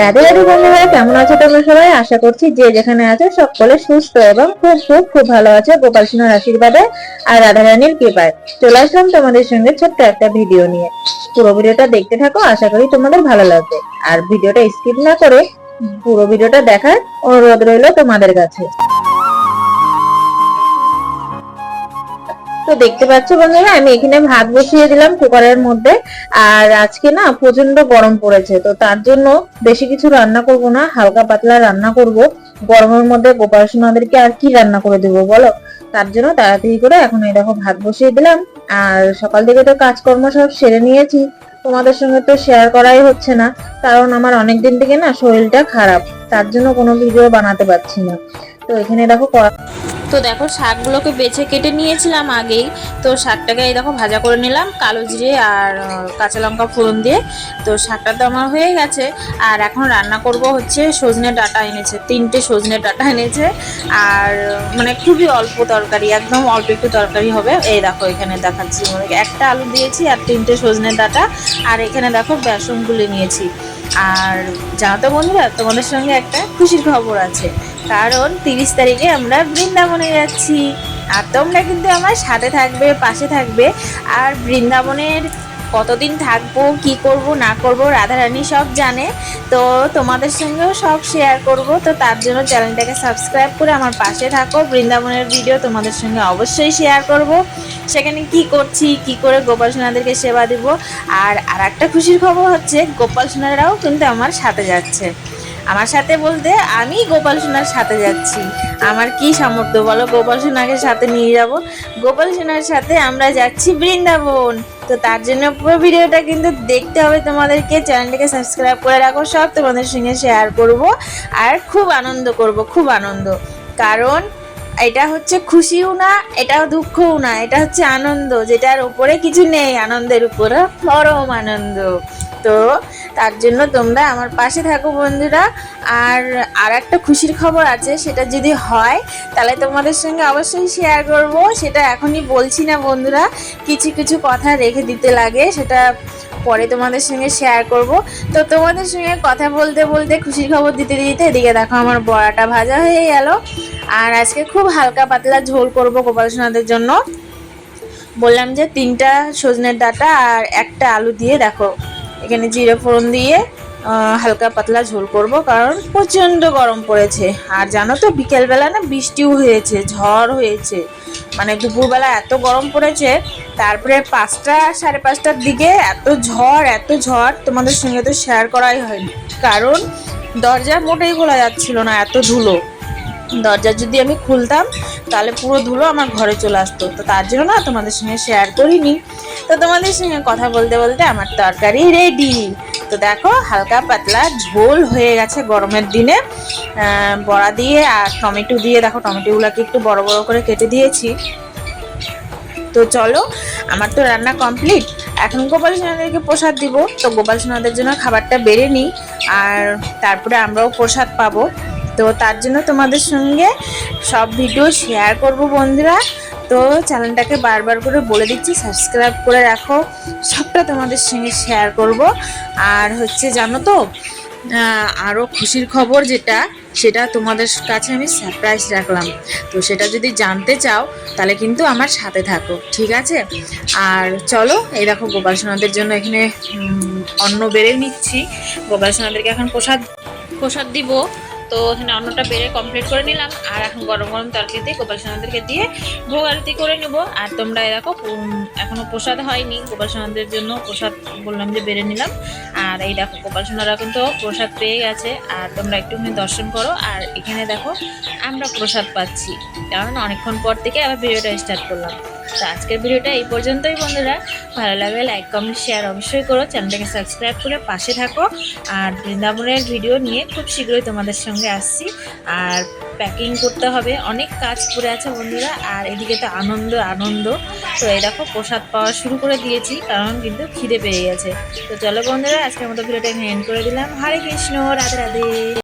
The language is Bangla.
রাধে রাধে বন্ধুরা, কেমন আছো তোমরা সবাই? আশা করছি যে যেখানে আছো সকলে সুস্থ এবং খুব খুব খুব ভালো আছে গোপাল সিংহর আশীর্বাদে আর রাধা রানীর কৃপায়। চলে আসলাম তোমাদের সঙ্গে ছোট্ট একটা ভিডিও নিয়ে। পুরো ভিডিওটা দেখতে থাকো, আশা করি তোমাদের ভালো লাগবে। আর ভিডিওটা স্কিপ না করে পুরো ভিডিওটা দেখার অনুরোধ রইল তোমাদের কাছে। তো দেখতে পাচ্ছ বন্ধুরা, আমি এখানে ভাত বসিয়ে দিলাম কুকারের মধ্যে। আর আজকে না প্রচণ্ড গরম পড়েছে, তো তার জন্য বেশি কিছু রান্না করব না, হালকা পাতলা রান্না করব। গরমের মধ্যে গোপাল সোনাদেরকে আর কি রান্না করে দেবো বলো? তার জন্য তাড়াতাড়ি করে এখন এই দেখো ভাত বসিয়ে দিলাম। আর সকাল থেকে তো কাজকর্ম সব সেরে নিয়েছি, তোমাদের সঙ্গে তো শেয়ার করাই হচ্ছে না, কারণ আমার অনেক দিন থেকে না শরীরটা খারাপ, তার জন্য কোনো ভিডিও বানাতে পারছি না। তো এখানে দেখো তো দেখো শাকগুলোকে বেছে কেটে নিয়েছিলাম আগেই। তো শাকটাকে এই দেখো ভাজা করে নিলাম, কালো জিরে আর কাঁচা লঙ্কা ফোড়ন দিয়ে। তো শাকটা তো আমার হয়ে গেছে। আর এখন রান্না করব হচ্ছে সজনে ডাটা এনেছে, তিনটে সজনে ডাটা এনেছে। আর মানে খুবই অল্প তরকারি, একদম অল্প একটু তরকারি হবে। এই দেখো এখানে দেখাচ্ছি মানে একটা আলু দিয়েছি আর তিনটে সজনে ডাটা। আর এখানে দেখো বেসন গুলে নিয়েছি। আর জানো তো বন্ধুরা, তোমাদের সঙ্গে একটা খুশির খবর আছে। কারণ তিরিশ তারিখে আমরা বৃন্দাবনে যাচ্ছি। আর তোমরা কিন্তু আমার সাথে থাকবে, পাশে থাকবে। আর বৃন্দাবনের কতদিন থাকব, কি করব, না করব, রাধারানী সব জানে। তো তোমাদের সঙ্গেও সব শেয়ার করব। তো তার জন্য চ্যানেলটাকে সাবস্ক্রাইব করে আমার পাশে থাকো। বৃন্দাবনের ভিডিও তোমাদের সঙ্গে অবশ্যই শেয়ার করব। সেখানে কি করছি, কি করে গোপাল সোনাদেরকে সেবা দিব। আর আর একটা খুশির খবর হচ্ছে, গোপাল সোনারাও কিন্তু আমার সাথে যাচ্ছে। আমার সাথে বলতে আমি গোপাল সোনার সাথে যাচ্ছি। আমার কি সামর্থ্য বলো? গোপাল সোনাকে সাথে নিয়ে যাব। গোপাল সোনার সাথে আমরা যাচ্ছি বৃন্দাবন। তো তার জন্য পুরো ভিডিওটা কিন্তু দেখতে হবে তোমাদেরকে। চ্যানেলটাকে সাবস্ক্রাইব করে রাখো। সব তোমাদের সঙ্গে শেয়ার করব আর খুব আনন্দ করব, খুব আনন্দ। কারণ এটা হচ্ছে খুশিও না, এটাও দুঃখও না। এটা হচ্ছে আনন্দ, যেটার উপরে কিছু নেই আনন্দের উপরে। পরম আনন্দ। তো তার জন্য তোমরা আমার পাশে থাকো বন্ধুরা। আর আর একটা খুশির খবর আছে, সেটা যদি হয়, তাহলে তোমাদের সঙ্গে অবশ্যই শেয়ার করব। সেটা এখনই বলছি না বন্ধুরা, কিছু কিছু কথা রেখে দিতে লাগে, সেটা পরে তোমাদের সঙ্গে শেয়ার করব। তো তোমাদের সঙ্গে কথা বলতে বলতে খুশির খবর দিতে দিতে এদিকে দেখো আমার বড়াটা ভাজা হয়ে গেল। আর আজকে খুব হালকা পাতলা ঝোল করব গোপাল সোনাদের জন্য। বললাম যে তিনটা সজনের ডাটা আর একটা আলু দিয়ে দেখো এখানে জিরে ফোড়ন দিয়ে হালকা পাতলা ঝোল করব, কারণ প্রচণ্ড গরম পড়েছে। আর জানো তো, বিকেলবেলা না বৃষ্টিও হয়েছে, ঝড় হয়েছে। মানে দুপুরবেলা এত গরম পড়েছে, তারপরে পাঁচটা, সাড়ে পাঁচটার দিকে এত ঝড় এত ঝড় তোমাদের সঙ্গে তো শেয়ার করাই হয়নি। কারণ দরজা মোটেই খোলা যাচ্ছিল না, এত ধুলো। দরজা যদি আমি খুলতাম, তাহলে পুরো ধুলো আমার ঘরে চলে আসতো। তো তার জন্য না তোমাদের সঙ্গে শেয়ার করিনি। তো তোমাদের সঙ্গে কথা বলতে বলতে আমার তরকারি রেডি তো দেখো, হালকা পাতলা ঝোল হয়ে গেছে গরমের দিনে। বড়া দিয়ে আর টমেটো দিয়ে, দেখো টমেটোগুলোকে একটু বড় বড় করে কেটে দিয়েছি। তো চলো, আমার তো রান্না কমপ্লিট এখন গোপাল সোনাদেরকে প্রসাদ দিব। তো গোপাল সোনাদের জন্য খাবারটা বেড়ে নিই। আর তারপরে আমরাও প্রসাদ পাবো। তো তার জন্য তোমাদের সঙ্গে সব ভিডিও শেয়ার করব বন্ধুরা। তো চ্যানেলটাকে বারবার করে বলে দিচ্ছি সাবস্ক্রাইব করে রাখো। সবটা তোমাদের সঙ্গে শেয়ার করব। আর হচ্ছে জানো তো আরও খুশির খবর যেটা, সেটা তোমাদের কাছে আমি সারপ্রাইজ রাখলাম। তো সেটা যদি জানতে চাও, তাহলে কিন্তু আমার সাথে থাকো, ঠিক আছে? আর চলো, এই দেখো গোপাল সোনাদের জন্য এখানে অন্ন বেড়ে নিচ্ছি। গোপাল সোনাদেরকে এখন প্রসাদ প্রসাদ দিব। তো এখানে অন্নটা বেড়ে কমপ্লিট করে নিলাম। আর এখন গরম গরম তরকারিতে গোপাল সোনাদেরকে দিয়ে ভোগ আরতি করে নেব। আর তোমরা দেখো উম, এখনও প্রসাদ হয়নি। গোপাল সোনাদের জন্য প্রসাদ বললাম যে বেড়ে নিলাম। আর এই দেখো গোপাল সোনারা কিন্তু প্রসাদ পেয়ে গেছে। আর তোমরা একটুখানি দর্শন করো। আর এখানে দেখো আমরা প্রসাদ পাচ্ছি। কারণ অনেকক্ষণ পর থেকে আবার ভিডিওটা স্টার্ট করলাম। তো আজকের ভিডিওটা এই পর্যন্তই বন্ধুরা। ভালো লাগলে লাইক কমেন্ট শেয়ার অবশ্যই করো। চ্যানেলটাকে সাবস্ক্রাইব করে পাশে থাকো। আর বৃন্দাবনের ভিডিও নিয়ে খুব শীঘ্রই তোমাদের সঙ্গে আসছি। আর প্যাকিং করতে হবে। অনেক কাজ পড়ে আছে বন্ধুরা। আর এদিকে তো আনন্দ আনন্দ। তো এই দেখো প্রসাদ পাওয়া শুরু করে দিয়েছি, কারণ কিন্তু খিদে পেয়ে গেছে। তো চলো বন্ধুরা, আজকের মতো ভিডিওটা এন্ড করে দিলাম। হরে কৃষ্ণ, রাধে রাধে।